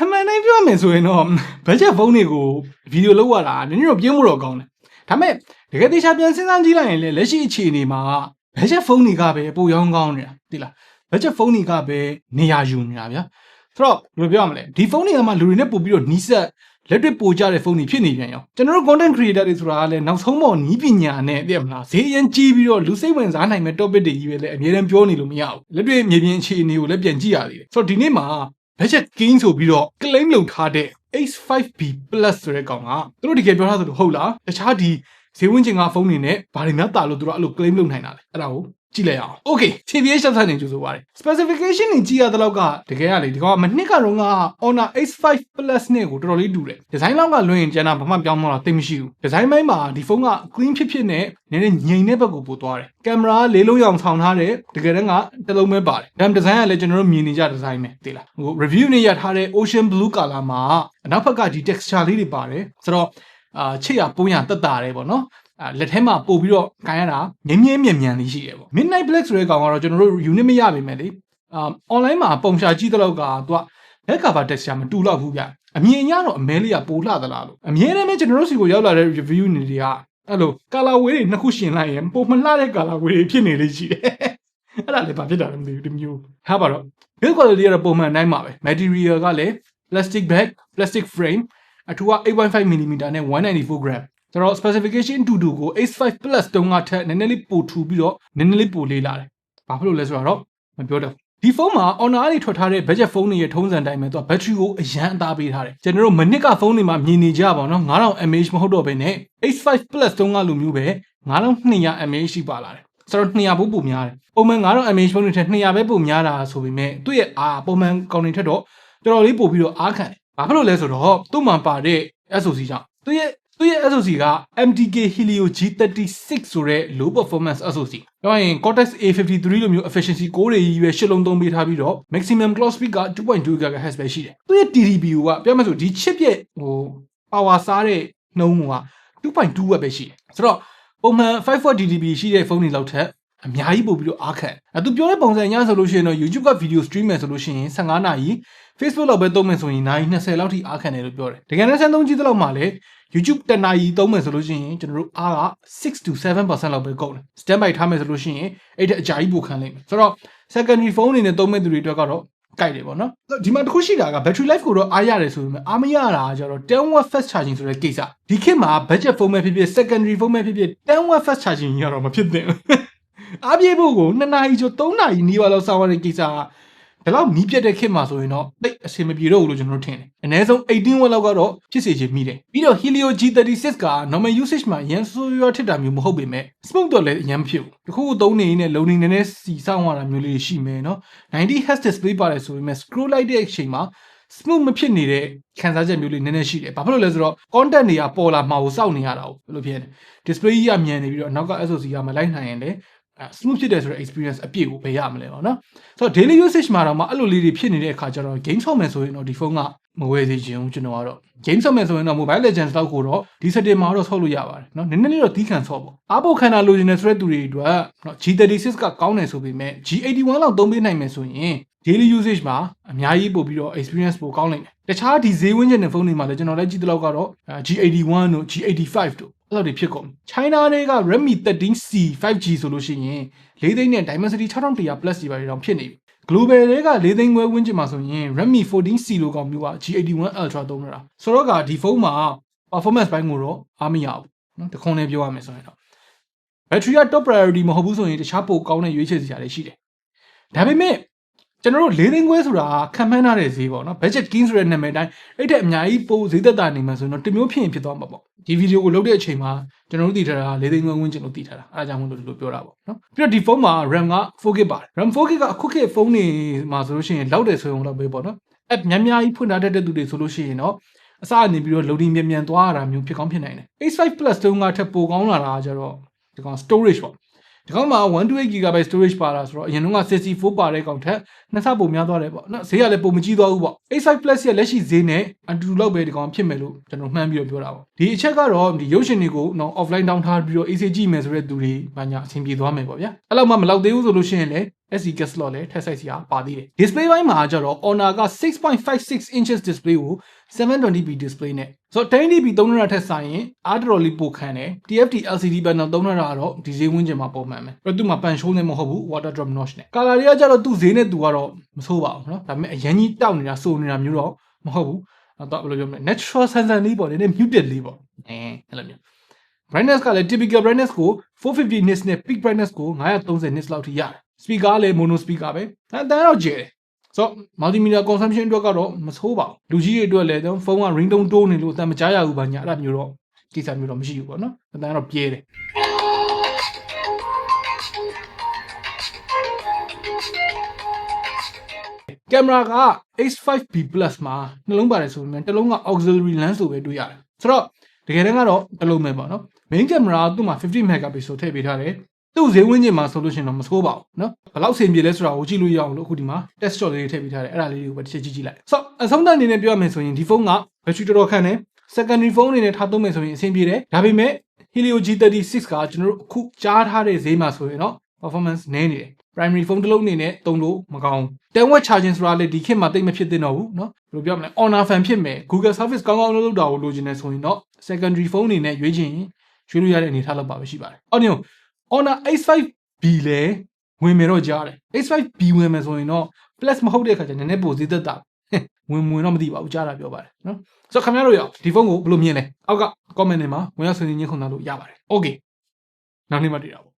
အမှန်တိုင်းပြောမယ်ဆိုရင်တော့ budget ဖုန်းတွေကိုဗီဒီယိုလုပ်ရတာနည်းနည်းတော့ပြင်းမှုတော့ကောင်းတယ်ဒါပေမဲ့တကယ်တေချာပြန်စဉ်းစားကြည့်လိုက်ရင်လည်းလက်ရှိအခြေအနေမှာ budget ဖုန်းတွေကပဲပိုရောင်းကောင်းနေတာသိလား budget ဖုန်းတွေကပဲနေရာယူနေတာဗျာဆိုတော့ဘယ်လိုပြောရမလဲဒီဖုန်းတွေကမှလူတွေနဲ့ပို့ပြီးတော့နီးစပ်လက်တွေ့ပို့ကြတဲ့ဖုန်းတွေဖြစ်နေပြန်ရောကျွန်တော်တို့ content creator တွေဆိုတာကလည်းနောက်ဆုံးပေါ်နီးပညာနဲ့သိရမလားဈေးအရင်ကြီးပြီးတော့လူစိတ်ဝင်စားနိုင်မဲ့ topic တွေကြီးပဲလေအများတန်းပြောနေလို့မရဘူးလက်တွေ့မြေပြင်အခြေအနေကိုလည်းပြန်ကြည့်ရသေးတယ်ဆိုတော့ဒီနေ့မှာ budget gain ဆိုပြီးတော့ claim လုပ်ထားတဲ့ H5B Plus ဆိုတဲ့ကောင်ကသူတို့တကယ်ပြောထားသလိုဟုတ်လားတခြားဒီဈေးဝန်းကျင်ကဖုန်းတွေနဲ့ဘာတွေများတာလို့သူတို့အဲ့လို claim လုပ်နိုင်တာလဲအဲ့ဒါကို ကြည့်လိုက်အောင် Okay TBH ဆက်ဆက်နေကြိုးဆိုပါတယ် specification တွေကြည့်ရတဲ့လောက်ကတကယ်ရလေဒီကောင်ကမနှစ်ကတော့က Honor H5 Plus နဲ့ကိုတော်တော်လေးတူတယ်ဒီဇိုင်းလောက်ကလွှင့်ရင်ကျန်တာဘာမှပြောင်းမလာသိပ်မရှိဘူးဒီဇိုင်းပိုင်းမှာဒီဖုန်းက clean ဖြစ်ဖြစ်နဲ့နည်းနည်းငြိမ်တဲ့ဘက်ကိုပို့သွားတယ်ကင်မရာလေးလုံးရောင်ဆောင်ထားတယ်တကယ်တမ်းကတစ်လုံးပဲပါတယ်ဒါပေမဲ့ဒီဇိုင်းကလည်းကျွန်တော်တို့မြင်နေကြဒီဇိုင်းပဲသိလားဟို review နဲ့ရထားတဲ့ ocean blue color မှာအနောက်ဘက်ကဒီ texture လေးတွေပါတယ်ဆိုတော့အာချစ်ရပုံးရတက်တာတယ်ပေါ့နော်အာ လက်ထဲမှာပို့ပြီးတော့ကန်ရတာငင်းငင်းမြန်မြန်လေးရှိတယ်ပေါ့ midnight black ဆိုတဲ့ကောင်ကတော့ကျွန်တော်တို့ unit မရပါမယ်လေအာ online မှာပုံရှာကြည့်တဲ့လောက်ကသူက back cover texture မတူတော့ဘူးဗျအမြင်အရတော့အမဲလေးကပိုလှသလားလို့အမြင်နဲ့ပဲကျွန်တော်တို့စီကိုရောက်လာတဲ့ review နေတွေကအဲ့လို color way တွေနှစ်ခုရှင်လိုက်ရင်ပုံမလှတဲ့ color way တွေဖြစ်နေလေးရှိတယ်အဲ့ဒါလည်းဘာဖြစ်တာလဲမသိဘူးဒီမျိုးဟာပါတော့ build quality ကတော့ပုံမှန်အတိုင်းပါပဲ material ကလည်း plastic bag plastic frame အထူးက8.5 mm နဲ့194 gram ဆိုတော့ specification တူတူကို H5 Plus တုံးကထက်နည်းနည်းလေးပိုထူပြီးတော့နည်းနည်းလေးပိုလေးလာတယ်။ဘာဖြစ်လို့လဲဆိုတော့မပြောတော့ဒီဖုန်းမှာ Honor တွေထွက်ထားတဲ့ budget ဖုန်းတွေရဲ့ထုံးစံတိုင်းပဲသူက battery ကိုအရန်အသားပေးထားတယ်။ကျွန်တော်တို့မနစ်ကဖုန်းတွေမှာမြင်နေကြပါတော့9000 mAh မဟုတ်တော့ဘဲနဲ့ H5 Plus တုံးကလိုမျိုးပဲ9200 mAh ရှိပါလာတယ်။ဆိုတော့200ဘို့ပိုများတယ်။ပုံမှန်9000 mAh ဖုန်းတွေထက်200ပဲပိုများတာဆိုပေမဲ့သူ့ရဲ့အာပုံမှန်ကောင်တွေထက်တော့တော်တော်လေးပိုပြီးတော့အားခံတယ်။ဘာဖြစ်လို့လဲဆိုတော့သူ့မှာပါတဲ့ SoC ကြောင့်သူ့ရဲ့ သူ့ရဲ့ SoC က MTK Helio G36 ဆိုတဲ့ low performance SoC ။ပြောရရင် Cortex A53 လိုမျိုး efficiency 6တွေကြီးပဲရှစ်လုံးသုံးပေးထားပြီးတော့ maximum clock speed က2.2 GHz ပဲရှိတယ်။သူ့ရဲ့ TDPU ကပြောမှဆိုဒီ chip ရဲ့ဟို power စားတဲ့နှုန်းက2.2 watt ပဲရှိတယ်။ဆိုတော့ပုံမှန်5 DDP ရှိတဲ့ဖုန်းတွေလောက်ထက် အများကြီးပို့ပြီးတော့အားခံ။အဲသူပြောတဲ့ပုံစံညဆိုလို့ရှိရင်တော့ YouTube က video stream မယ်ဆိုလို့ရှိရင်15နာရီ Facebook လောက်ပဲသုံးမယ်ဆိုရင်နိုင်20လောက်ထိအားခံတယ်လို့ပြောတယ်။တကယ်တမ်းဆန်းသုံးကြည့်တဲ့လောက်မှာလေ YouTube တနာရီသုံးမယ်ဆိုလို့ရှိရင်ကျွန်တော်တို့အားက6 to 7%လောက်ပဲကုန်တယ်။ standby ထားမယ်ဆိုလို့ရှိရင်အဲ့ဒါအကြာကြီးပိုခံလိမ့်မယ်။ဆိုတော့ secondary phone အနေနဲ့သုံးမဲ့သူတွေအတွက်ကတော့ကြိုက်တယ်ပေါ့နော်။ဒီမှာတစ်ခုရှိတာက battery life ကိုတော့အားရတယ်ဆိုပေမဲ့အားမရတာကကျတော့10 watt fast charging ဆိုတဲ့ကိစ္စ။ဒီခေတ်မှာ budget phone ပဲဖြစ်ဖြစ် secondary phone ပဲဖြစ်ဖြစ်10 watt fast charging ကြီးကတော့မဖြစ်သင့်ဘူး။ အားပြေဖို့ကို2နာရီကျော်3နာရီနီးပါးလောက်စောင့်ရတဲ့ကိစ္စကဒါတော့မီးပြတ်တဲ့ခေတ်မှာဆိုရင်တော့တိတ်အဆင်မပြေတော့ဘူးလို့ကျွန်တော်တို့ထင်တယ်။အနည်းဆုံး18 watt လောက်ကတော့ဖြစ်စေချင်မိတယ်။ပြီးတော့ Helio G36 က normal usage မှာရန်ဆိုးရွားထစ်တာမျိုးမဟုတ်ပေမဲ့ smoke တော့လည်းအရန်မဖြစ်ဘူး။တခုခုသုံးနေရင်လည်းလုံနေနေနဲ့စီစောင်းရတာမျိုးလေးရှိမယ်နော်။90 Hz display ပါတယ်ဆိုပေမဲ့ scroll လိုက်တဲ့အချိန်မှာ smooth မဖြစ်နေတဲ့ခံစားချက်မျိုးလေးနည်းနည်းရှိတယ်။ဘာဖြစ်လို့လဲဆိုတော့ content တွေကပေါ်လာမှာကိုစောင့်နေရတာကိုဘယ်လိုဖြစ်လဲ။ display ကြီးကမြန်နေပြီးတော့နောက်က SoC ကမလိုက်နိုင်ရင်လည်းအဲ smooth ဖြစ်တယ်ဆိုတော့ experience အပြည့်ကိုဘယ်ရမလဲပေါ့နော်ဆိုတော့ daily usage မှာတော့မအဲ့လိုလေးတွေဖြစ်နေတဲ့အခါကျတော့ game ဆော့မယ်ဆိုရင်တော့ဒီဖုန်းကမဝယ်သေးချင်ဘူးကျွန်တော်ကတော့ game ဆော့မယ်ဆိုရင်တော့ mobile legends တော့ကိုတော့ဒီ setting မှာတော့ဆော့လို့ရပါတယ်နော်နည်းနည်းလေးတော့တီးခံဆော့ပေါ့အားပိုခံတာလိုချင်တဲ့ thread သူတွေအတွက်နော် G36 ကကောင်းတယ်ဆိုပေမဲ့ G81 လောက်သုံးပေးနိုင်မယ်ဆိုရင် daily usage မှာအများကြီးပို့ပြီးတော့ experience ပိုကောင်းနိုင်တယ်တခြားဒီဈေးဝန်းကျင်တဲ့ဖုန်းတွေမှာလည်းကျွန်တော်လည်းကြည့်တဲ့လောက်ကတော့ G81 တို့ G85 တို့ အဲ့လိုတွေဖြစ်ကုန် China တွေက Redmi 13C 5G ဆိုလို့ရှိရင်၄သိန်းနဲ့ Dimensity 6100 plus တွေပါတောင်ဖြစ်နေပြီ global တွေက၄သိန်းခွဲဝန်းကျင်မှာဆိုရင် Redmi 14C လိုကောင်မျိုးက G81 Ultra သုံးနေတာဆိုတော့ကဒီဖုန်းမှာ performance ဘိုင်းကိုတော့အားမရဘူးနော်တခွန်နဲ့ပြောရမယ်ဆိုရင်တော့ battery က top priority မဟုတ်ဘူးဆိုရင်တခြားပိုကောင်းတဲ့ရွေးချယ်စရာတွေရှိတယ်ဒါပေမဲ့ ကျွန်တော်တို့၄သိန်းခွဲဆိုတာခံမှန်းထားတဲ့ဈေးပေါ့နော် budget king ဆိုတဲ့နာမည်တိုင်းအဲ့တဲ့အများကြီးပိုဈေးသက်သာနေမှာဆိုရင်တော့တမျိုးဖြစ်ရင်ဖြစ်သွားမှာပေါ့ဒီဗီဒီယိုကိုလုပ်တဲ့အချိန်မှာကျွန်တော်တို့သိထားတာ၄သိန်းခွဲဝန်းကျင်လို့သိထားတာအားကြောင့်မလို့ဒီလိုပြောတာပေါ့နော်ပြီးတော့ဒီဖုန်းမှာ RAM က 4GB ပါတယ် RAM 4GB ကအခုခေတ်ဖုန်းတွေမှာဆိုလို့ရှိရင်လောက်တယ်ဆိုရင်တော့ပဲပေါ့နော် app များများကြီးဖွင့်ထားတတ်တဲ့သူတွေဆိုလို့ရှိရင်တော့အစအနေပြီးတော့ loading မြန်မြန်သွားရတာမျိုးဖြစ်ကောင်းဖြစ်နိုင်တယ် H5 Plus တုန်းကထပ်ပိုကောင်းလာတာကျတော့ဒီကောင် storage ပေါ့ ဒီကောင်မှာ 128GB storage ပါတာဆိုတော့အရင်က64ပါတဲ့ကောင်ထက်နှစ်ဆပိုများသွားတယ်ပေါ့နော်ဈေးကလည်းပုံမကြီးသွားဘူးပေါ့ A5 Plus ရဲ့လက်ရှိဈေးနဲ့အတူတူလောက်ပဲဒီကောင်ဖြစ်မယ်လို့ကျွန်တော်မှန်းပြီးတော့ပြောတာပေါ့ဒီအချက်ကတော့ဒီရုပ်ရှင်တွေကိုနော် offline down ထားပြီးတော့ AC ကြည့်မယ်ဆိုတဲ့သူတွေဘာညာအဆင်ပြေသွားမယ်ပေါ့ဗျာအဲ့လောက်မှမလောက်သေးဘူးဆိုလို့ရှိရင်လည်း SD card slot လည်းထည့်ဆိုင်စရာပါသေးတယ် display ဘိုင်းမှာကျတော့ Honor က6.56 inches display ကို 720p display နဲ့ဆိုတော့ 1080p 300ထက်ဆိုင်ရင်အားတော်တော်လေးပိုခံတယ် TFT LCD panel 300ကတော့ဒီဈေးဝန်းကျင်မှာပုံမှန်ပဲပြီးတော့သူ့မှာပန်ရှိုးနေမဟုတ်ဘူး water drop notch နဲ့ color တွေကကျတော့သူ့ဈေးနဲ့သူကတော့မဆိုးပါဘူးเนาะဒါပေမဲ့အရင်ကြီးတောက်နေတာစိုးနေတာမျိုးတော့မဟုတ်ဘူးတော့ဘယ်လိုပြောမလဲ natural sensor လေးပေါ့နည်းနည်း muted လေးပေါ့အဲအဲ့လိုမျိုး brightness ကလည်း typical brightness ကို450 nits နဲ့ peak brightness ကို930 nits လောက်ထိရတယ် speaker ကလည်း mono speaker ပဲအဲတန်းတော့ကျယ်တယ်ဆိုတော့ multimedia consumption အတွက်ကတော့မဆိုးပါဘူးလူကြီးတွေအတွက်လည်းဖုန်းက ringtone တိုးနေလို့အတန်မကြားရဘူးပါညာအဲ့ဒါမျိုးတော့ကိစ္စမျိုးတော့မရှိဘူးပေါ့နော်အတန်ကတော့ပြဲတယ်ကင်မရာက H5B Plus မှာနှလုံးပါတယ်ဆိုပေမဲ့တစ်လုံးက auxiliary lens ဆိုပဲတွေ့ရတယ်ဆိုတော့တကယ်တမ်းကတော့တစ်လုံးပဲပေါ့နော် main camera ကသူ့မှာ50 megapixel ထည့်ပေးထားတယ် သူ့ဈေးဝန်းကျင်မှာဆိုလို့ရှိရင်တော့မဆိုးပါဘူးเนาะဘယ်လောက်အဆင်ပြေလဲဆိုတာကိုကြည့်လို့ရအောင်လို့အခုဒီမှာ test shot လေးတွေထည့်ပေးထားတယ်အဲ့ဒါလေးတွေကိုပဲတစ်ချက်ကြည့်ကြည့်လိုက်ဆိုတော့အဆုံးသတ်အနေနဲ့ပြောရမယ်ဆိုရင်ဒီဖုန်းက battery တော်တော်ခန့်တယ် secondary phone အနေနဲ့ထားသုံးမယ်ဆိုရင်အဆင်ပြေတယ်ဒါပေမဲ့ Helio G36 ကကျွန်တော်တို့အခုကြားထားတဲ့ဈေးမှာဆိုရင်တော့ performance နည်းနေတယ် primary phone တစ်လုံးအနေနဲ့သုံးလို့မကောင်းဘူး10 watt charging ဆိုတာလေဒီခေတ်မှာတိတ်မဖြစ်သင့်တော့ဘူးเนาะဘယ်လိုပြောမလဲ honor fan ဖြစ်မယ် google service ကောင်းကောင်းလုပ်လို့တာကိုလိုချင်နေဆိုရင်တော့ secondary phone အနေနဲ့ရွေးချင်ရင်ရွေးလို့ရတဲ့အနေအထားလောက်ပါပဲရှိပါတယ်အော်ည Honor H5B လည်းဝင်မယ်တော့ကြားတယ် H5B ဝင်မယ်ဆိုရင်တော့ plus မဟုတ်တဲ့အခါကျနည်းနည်းပိုသေးသက်တာဝင်ဝင်တော့မသိပါဘူးကြားတာပြောပါတယ်နော်ဆိုတော့ခင်ဗျားတို့ရောဒီဖုန်းကိုဘယ်လိုမြင်လဲအောက်က comment တွေမှာဝင်ရောက်ဆွေးနွေးညှိနှိုင်းလို့ရပါတယ် okay နောက်နေ့မှတွေ့တာပါ